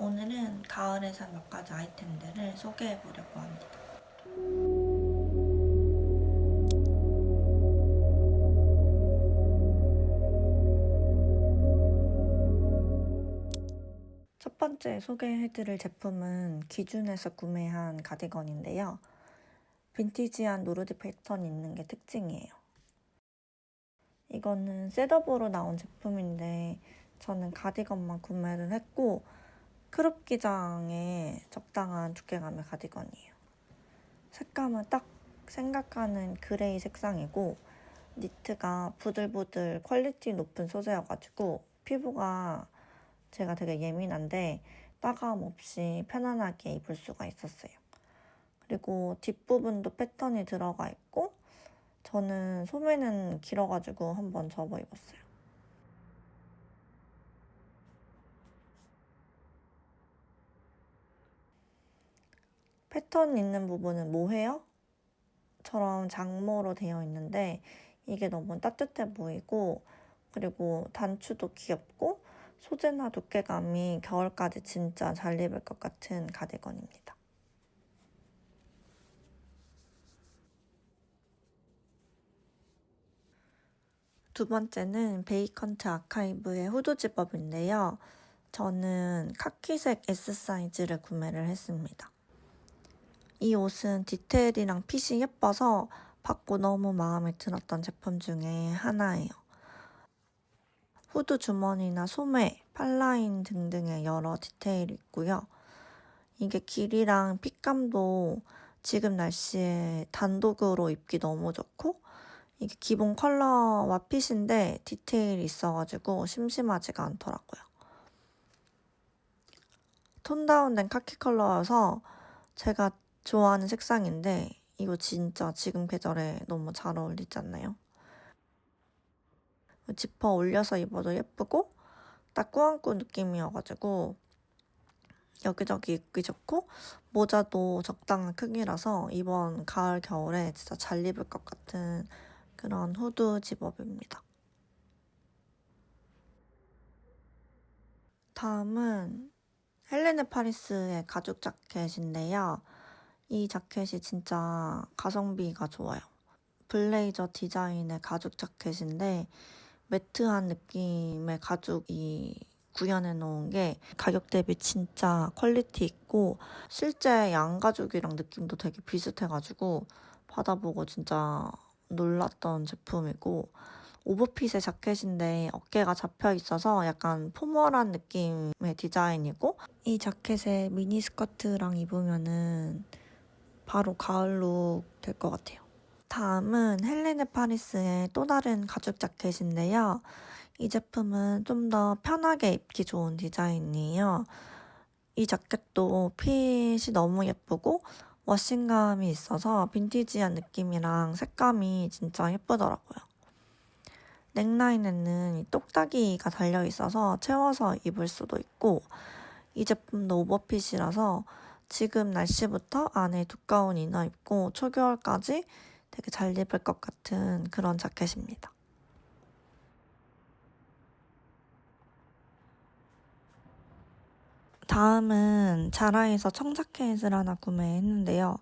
오늘은 가을에 산 몇 가지 아이템들을 소개해 보려고 합니다. 첫 번째 소개해드릴 제품은 기준에서 구매한 가디건인데요. 빈티지한 노르디 패턴이 있는 게 특징이에요. 이거는 셋업으로 나온 제품인데 저는 가디건만 구매를 했고 크롭 기장에 적당한 두께감의 가디건이에요. 색감은 딱 생각하는 그레이 색상이고 니트가 부들부들 퀄리티 높은 소재여가지고 피부가 제가 되게 예민한데 따가움 없이 편안하게 입을 수가 있었어요. 그리고 뒷부분도 패턴이 들어가 있고 저는 소매는 길어가지고 한번 접어 입었어요. 패턴 있는 부분은 모헤어처럼 장모로 되어 있는데 이게 너무 따뜻해 보이고 그리고 단추도 귀엽고 소재나 두께감이 겨울까지 진짜 잘 입을 것 같은 가디건입니다. 두 번째는 베이컨트 아카이브의 후드 집업인데요. 저는 카키색 S 사이즈를 구매를 했습니다. 이 옷은 디테일이랑 핏이 예뻐서 받고 너무 마음에 들었던 제품 중에 하나예요. 후드 주머니나 소매, 팔라인 등등의 여러 디테일이 있고요. 이게 길이랑 핏감도 지금 날씨에 단독으로 입기 너무 좋고 이게 기본 컬러와 핏인데 디테일이 있어가지고 심심하지가 않더라고요. 톤 다운된 카키 컬러여서 제가 좋아하는 색상인데 이거 진짜 지금 계절에 너무 잘 어울리지 않나요? 지퍼 올려서 입어도 예쁘고 딱 꾸안꾸 느낌이어가지고 여기저기 입기 좋고 모자도 적당한 크기라서 이번 가을 겨울에 진짜 잘 입을 것 같은 그런 후드 집업입니다. 다음은 헬레네 파리스의 가죽 자켓인데요. 이 자켓이 진짜 가성비가 좋아요. 블레이저 디자인의 가죽 자켓인데 매트한 느낌의 가죽이 구현해 놓은 게 가격 대비 진짜 퀄리티 있고 실제 양가죽이랑 느낌도 되게 비슷해가지고 받아보고 진짜 놀랐던 제품이고 오버핏의 자켓인데 어깨가 잡혀 있어서 약간 포멀한 느낌의 디자인이고 이 자켓에 미니 스커트랑 입으면은 바로 가을룩 될 것 같아요. 다음은 헬레네 파리스의 또 다른 가죽 자켓인데요. 이 제품은 좀 더 편하게 입기 좋은 디자인이에요. 이 자켓도 핏이 너무 예쁘고 워싱감이 있어서 빈티지한 느낌이랑 색감이 진짜 예쁘더라고요. 넥라인에는 똑딱이가 달려 있어서 채워서 입을 수도 있고 이 제품도 오버핏이라서 지금 날씨부터 안에 두꺼운 이너 입고 초겨울까지 되게 잘 입을 것 같은 그런 자켓입니다. 다음은 자라에서 청자켓을 하나 구매했는데요.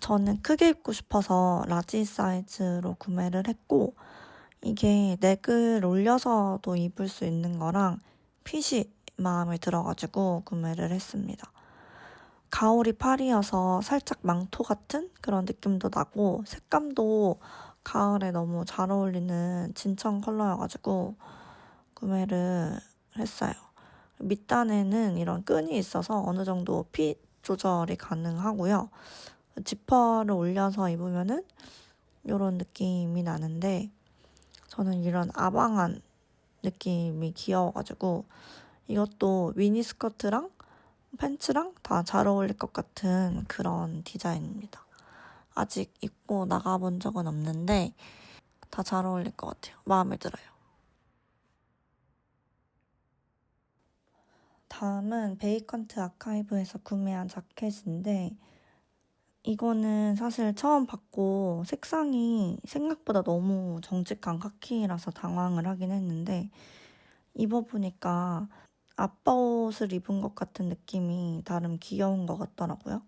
저는 크게 입고 싶어서 라지 사이즈로 구매를 했고 이게 넥을 올려서도 입을 수 있는 거랑 핏이 마음에 들어가지고 구매를 했습니다. 가오리 팔이어서 살짝 망토 같은 그런 느낌도 나고 색감도 가을에 너무 잘 어울리는 진청 컬러여가지고 구매를 했어요. 밑단에는 이런 끈이 있어서 어느 정도 핏 조절이 가능하고요. 지퍼를 올려서 입으면은 이런 느낌이 나는데 저는 이런 아방한 느낌이 귀여워가지고 이것도 미니 스커트랑 팬츠랑 다 잘 어울릴 것 같은 그런 디자인입니다. 아직 입고 나가본 적은 없는데 다 잘 어울릴 것 같아요. 마음에 들어요. 다음은 베이컨트 아카이브에서 구매한 자켓인데 이거는 사실 처음 봤고 색상이 생각보다 너무 정직한 카키라서 당황을 하긴 했는데 입어보니까 아빠 옷을 입은 것 같은 느낌이 나름 귀여운 것 같더라고요.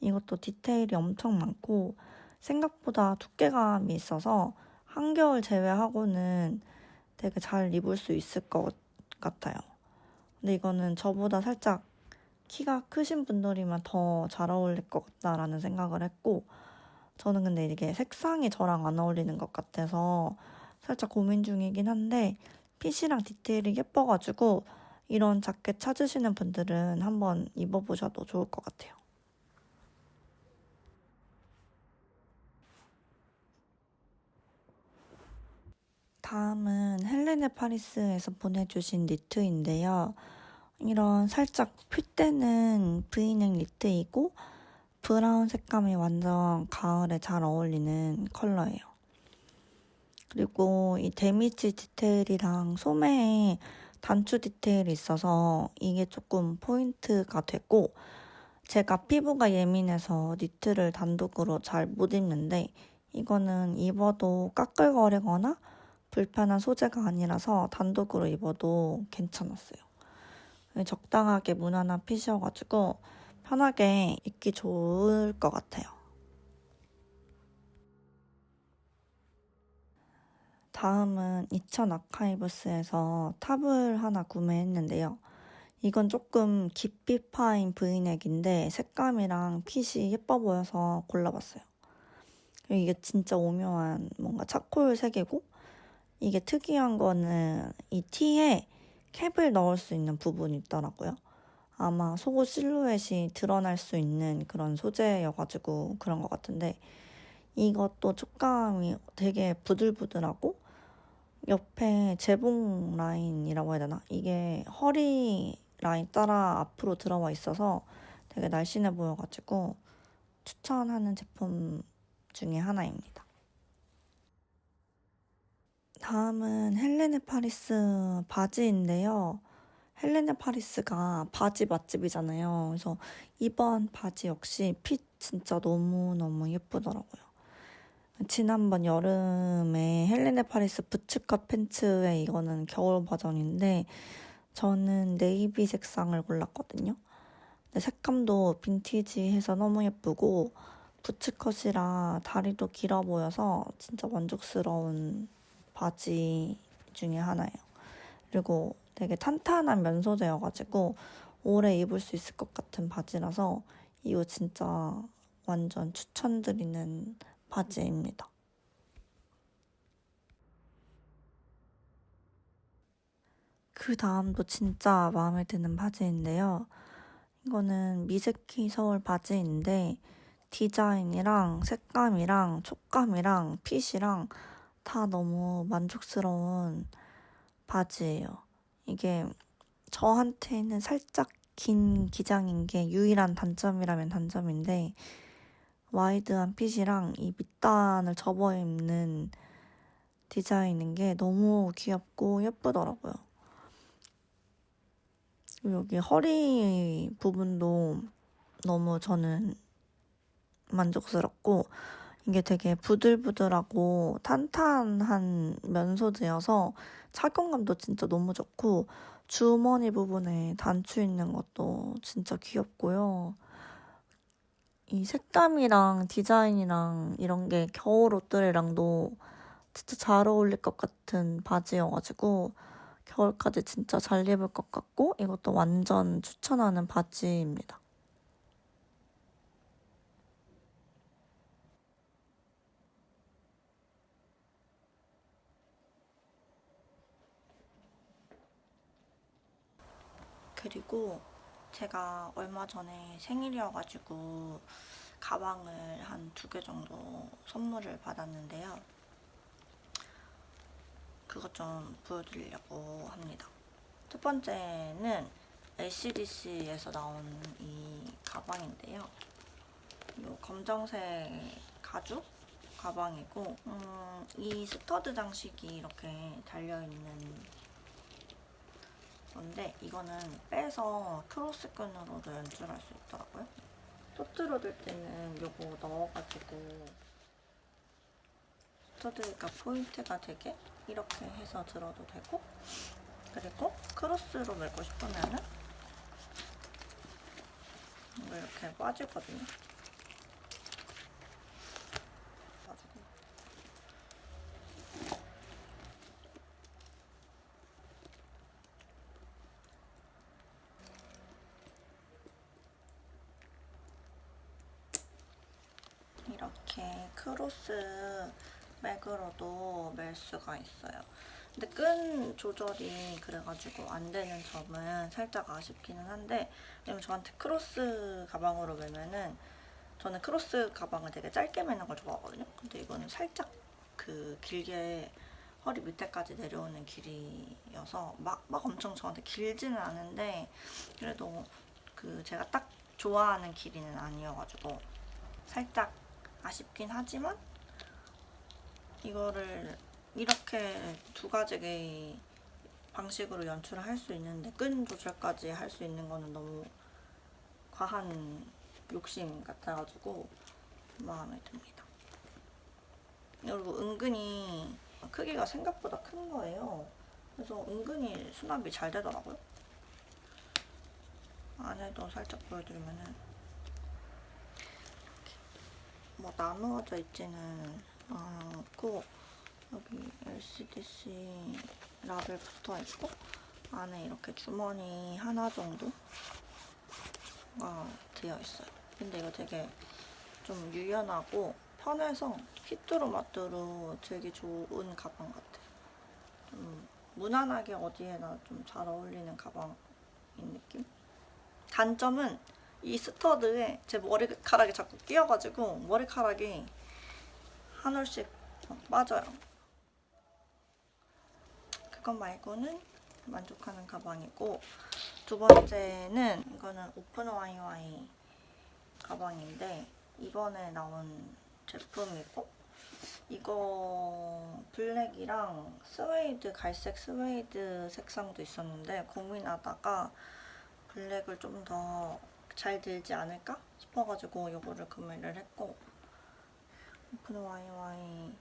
이것도 디테일이 엄청 많고 생각보다 두께감이 있어서 한겨울 제외하고는 되게 잘 입을 수 있을 것 같아요. 근데 이거는 저보다 살짝 키가 크신 분들이면 더 잘 어울릴 것 같다라는 생각을 했고 저는 근데 이게 색상이 저랑 안 어울리는 것 같아서 살짝 고민 중이긴 한데 핏이랑 디테일이 예뻐가지고 이런 자켓 찾으시는 분들은 한번 입어보셔도 좋을 것 같아요. 다음은 헬레네 파리스에서 보내주신 니트인데요. 이런 살짝 핏대는 브이넥 니트이고 브라운 색감이 완전 가을에 잘 어울리는 컬러예요. 그리고 이 데미지 디테일이랑 소매에 단추 디테일이 있어서 이게 조금 포인트가 되고 제가 피부가 예민해서 니트를 단독으로 잘 못 입는데 이거는 입어도 까끌거리거나 불편한 소재가 아니라서 단독으로 입어도 괜찮았어요. 적당하게 무난한 핏이어가지고 편하게 입기 좋을 것 같아요. 다음은 2000 아카이브스에서 탑을 하나 구매했는데요. 이건 조금 깊이 파인 브이넥인데 색감이랑 핏이 예뻐 보여서 골라봤어요. 이게 진짜 오묘한 뭔가 차콜 색이고 이게 특이한 거는 이 티에 캡을 넣을 수 있는 부분이 있더라고요. 아마 속옷 실루엣이 드러날 수 있는 그런 소재여가지고 그런 것 같은데 이것도 촉감이 되게 부들부들하고 옆에 재봉 라인이라고 해야 되나? 이게 허리 라인 따라 앞으로 들어와 있어서 되게 날씬해 보여가지고 추천하는 제품 중에 하나입니다. 다음은 헬레네 파리스 바지인데요. 헬레네 파리스가 바지 맛집이잖아요. 그래서 이번 바지 역시 핏 진짜 너무너무 예쁘더라고요. 지난번 여름에 헬레네 파리스 부츠컷 팬츠에 이거는 겨울 버전인데 저는 네이비 색상을 골랐거든요. 근데 색감도 빈티지해서 너무 예쁘고 부츠컷이라 다리도 길어 보여서 진짜 만족스러운 바지 중에 하나예요. 그리고 되게 탄탄한 면 소재여가지고 오래 입을 수 있을 것 같은 바지라서 이거 진짜 완전 추천드리는 바지입니다. 그 다음도 진짜 마음에 드는 바지인데요. 이거는 미즈키 서울 바지인데 디자인이랑 색감이랑 촉감이랑 핏이랑 다 너무 만족스러운 바지예요. 이게 저한테는 살짝 긴 기장인 게 유일한 단점이라면 단점인데 와이드한 핏이랑 이 밑단을 접어 입는 디자인인 게 너무 귀엽고 예쁘더라고요. 여기 허리 부분도 너무 저는 만족스럽고 이게 되게 부들부들하고 탄탄한 면 소재여서 착용감도 진짜 너무 좋고 주머니 부분에 단추 있는 것도 진짜 귀엽고요. 이 색감이랑 디자인이랑 이런 게 겨울 옷들이랑도 진짜 잘 어울릴 것 같은 바지여가지고 겨울까지 진짜 잘 입을 것 같고 이것도 완전 추천하는 바지입니다. 그리고 제가 얼마 전에 생일이어가지고 가방을 한 두 개 정도 선물을 받았는데요. 그것 좀 보여드리려고 합니다. 첫 번째는 LCDC에서 나온 이 가방인데요. 이 검정색 가죽 가방이고 음, 이 스터드 장식이 이렇게 달려있는 건데 이거는 빼서 크로스끈으로도 연출할 수 있더라고요. 토트로 들 때는 이거 넣어가지고 스터드가 포인트가 되게 이렇게 해서 들어도 되고 그리고 크로스로 메고 싶으면은 이렇게 빠지거든요. 가지고 크로스 맥으로도 멜 수가 있어요. 근데 끈 조절이 그래가지고 안 되는 점은 살짝 아쉽기는 한데 왜냐면 저한테 크로스 가방으로 매면은 저는 크로스 가방을 되게 짧게 매는 걸 좋아하거든요. 근데 이거는 살짝 그 길게 허리 밑에까지 내려오는 길이어서 막, 막 엄청 저한테 길지는 않은데 그래도 그 제가 딱 좋아하는 길이는 아니어가지고 살짝 아쉽긴 하지만 이거를 이렇게 두 가지의 방식으로 연출을 할 수 있는데 끈 조절까지 할 수 있는 거는 너무 과한 욕심 같아가지고 마음에 듭니다. 그리고 은근히 크기가 생각보다 큰 거예요. 그래서 은근히 수납이 잘 되더라고요. 안에도 살짝 보여드리면은 뭐 나누어져 있지는 않고 여기 LCDC 라벨 붙어 있고 안에 이렇게 주머니 하나 정도가 되어 있어요. 근데 이거 되게 좀 유연하고 편해서 히뚜루마뚜루 되게 좋은 가방 같아요. 좀 무난하게 어디에나 좀 잘 어울리는 가방인 느낌? 단점은 이 스터드에 제 머리카락이 자꾸 끼어가지고 머리카락이 한 올씩 빠져요. 그것 말고는 만족하는 가방이고 두 번째는 이거는 오픈 와이와이 가방인데 이번에 나온 제품이고 이거 블랙이랑 스웨이드 갈색 스웨이드 색상도 있었는데 고민하다가 블랙을 좀더 잘 들지 않을까 싶어가지고 이거를 구매를 했고 오픈 와이와이가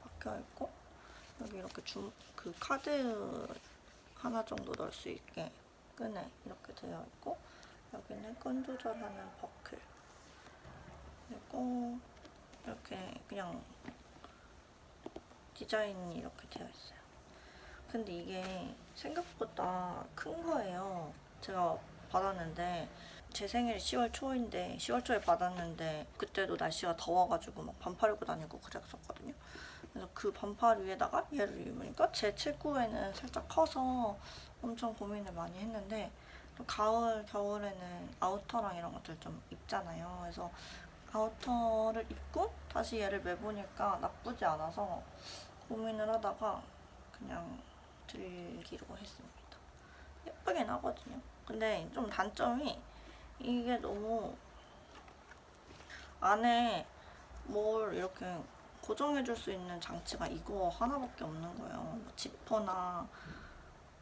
박혀 있고 여기 이렇게 주, 그 카드 하나 정도 넣을 수 있게 끈에 이렇게 되어 있고 여기는 끈 조절하는 버클 그리고 이렇게 그냥 디자인이 이렇게 되어 있어요. 근데 이게 생각보다 큰 거예요. 제가 받았는데 제 생일이 10월 초인데 10월 초에 받았는데 그때도 날씨가 더워가지고 막 반팔 입고 다니고 그랬었거든요. 그래서 그 반팔 위에다가 얘를 입으니까 제 체구에는 살짝 커서 엄청 고민을 많이 했는데 또 가을 겨울에는 아우터랑 이런 것들 좀 입잖아요. 그래서 아우터를 입고 다시 얘를 매보니까 나쁘지 않아서 고민을 하다가 그냥 들기로 했습니다. 예쁘긴 하거든요. 근데 좀 단점이 이게 너무 안에 뭘 이렇게 고정해줄 수 있는 장치가 이거 하나밖에 없는 거예요. 뭐 지퍼나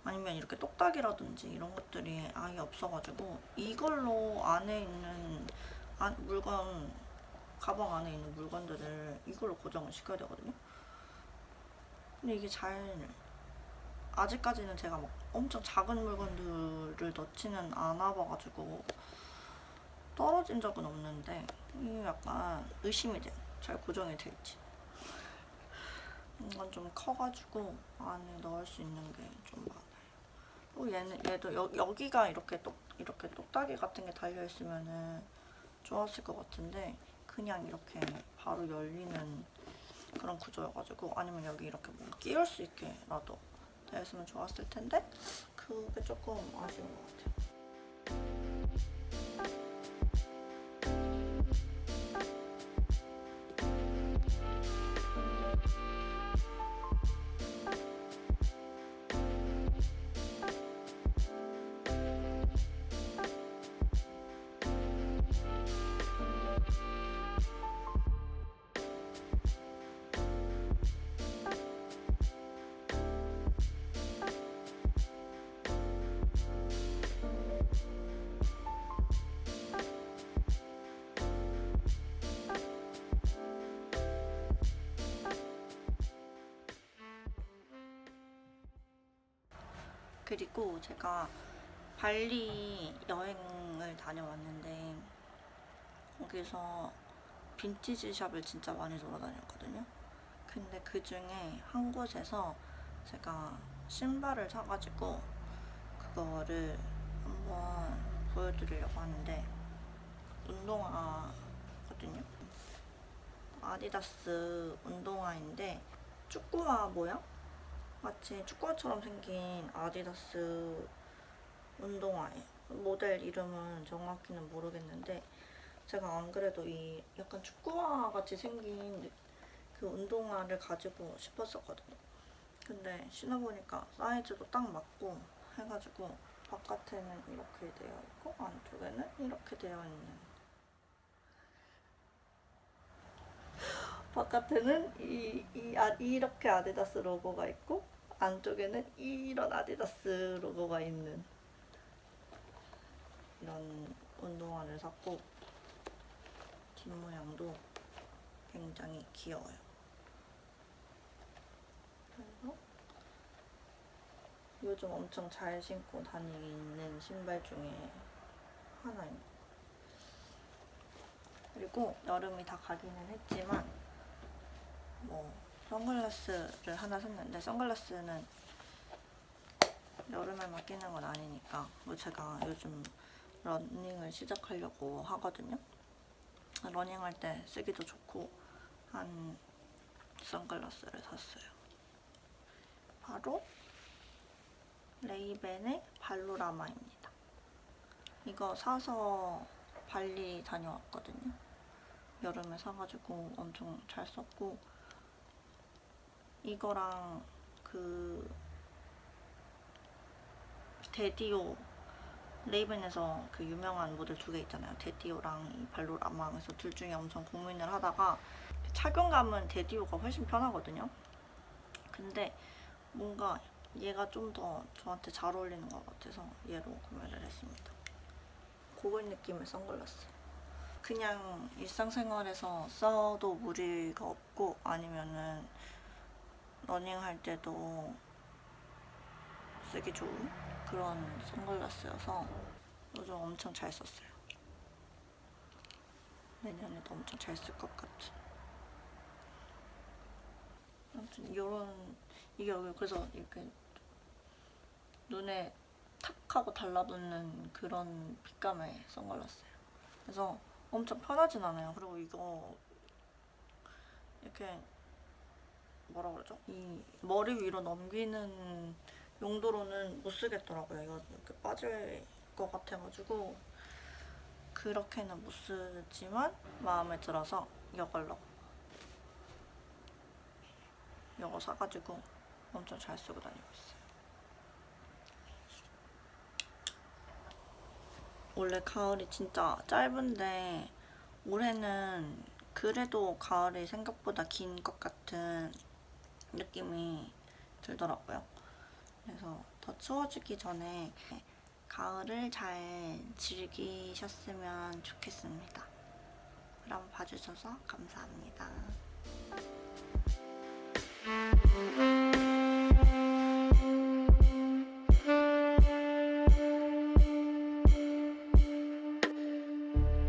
아니면 이렇게 똑딱이라든지 이런 것들이 아예 없어가지고 이걸로 안에 있는 안- 물건 가방 안에 있는 물건들을 이걸로 고정을 시켜야 되거든요. 근데 이게 잘 아직까지는 제가 막 엄청 작은 물건들을 넣지는 않아 봐가지고 떨어진 적은 없는데 약간 의심이 돼요. 잘 고정이 될지. 이건 좀 커가지고 안에 넣을 수 있는 게 좀 많아요. 또 얘는 얘도 여, 여기가 이렇게 똑 이렇게 똑딱이 같은 게 달려 있으면은 좋았을 것 같은데 그냥 이렇게 바로 열리는 그런 구조여가지고 아니면 여기 이렇게 뭐 끼울 수 있게라도 되었으면 좋았을 텐데 그게 조금 아쉬운 것 같아요. 그리고 제가 발리 여행을 다녀왔는데 거기서 빈티지 샵을 진짜 많이 돌아다녔거든요. 근데 그 중에 한 곳에서 제가 신발을 사가지고 그거를 한번 보여드리려고 하는데 운동화거든요. 아디다스 운동화인데 축구화 모양? 마치 축구화처럼 생긴 아디다스 운동화예요. 모델 이름은 정확히는 모르겠는데 제가 안 그래도 이 약간 축구화 같이 생긴 그 운동화를 가지고 싶었었거든요. 근데 신어보니까 사이즈도 딱 맞고 해가지고 바깥에는 이렇게 되어 있고 안쪽에는 이렇게 되어 있는 바깥에는 이, 이 아, 이렇게 아디다스 로고가 있고 안쪽에는 이런 아디다스 로고가 있는 이런 운동화를 샀고 뒷모양도 굉장히 귀여워요. 그래서 요즘 엄청 잘 신고 다니는 신발 중에 하나입니다. 그리고 여름이 다 가기는 했지만 뭐 선글라스를 하나 샀는데 선글라스는 여름에만 끼는 건 아니니까 뭐 제가 요즘 러닝을 시작하려고 하거든요. 러닝할 때 쓰기도 좋고 한 선글라스를 샀어요. 바로 레이벤의 발로라마입니다. 이거 사서 발리 다녀왔거든요. 여름에 사가지고 엄청 잘 썼고 이거랑 그 데디오 레이븐에서 그 유명한 모델 두 개 있잖아요. 데디오랑 이 발로라마. 그래서 둘 중에 엄청 고민을 하다가 착용감은 데디오가 훨씬 편하거든요. 근데 뭔가 얘가 좀 더 저한테 잘 어울리는 것 같아서 얘로 구매를 했습니다. 고글 느낌의 선글라스. 그냥 일상생활에서 써도 무리가 없고 아니면은 러닝 할 때도 쓰기 좋은 그런 선글라스여서 요즘 엄청 잘 썼어요. 내년에도 엄청 잘 쓸 것 같은. 아무튼 이런 이게 여기 그래서 이렇게 눈에 탁 하고 달라붙는 그런 빛감의 선글라스예요. 그래서 엄청 편하진 않아요. 그리고 이거 이렇게 뭐라 그러죠? 이 머리 위로 넘기는 용도로는 못 쓰겠더라고요. 이거 이렇게 빠질 것 같아가지고 그렇게는 못 쓰지만 마음에 들어서 이걸로 이거 사가지고 엄청 잘 쓰고 다니고 있어요. 원래 가을이 진짜 짧은데 올해는 그래도 가을이 생각보다 긴 것 같은 느낌이 들더라고요. 그래서 더 추워지기 전에 가을을 잘 즐기셨으면 좋겠습니다. 그럼 봐주셔서 감사합니다.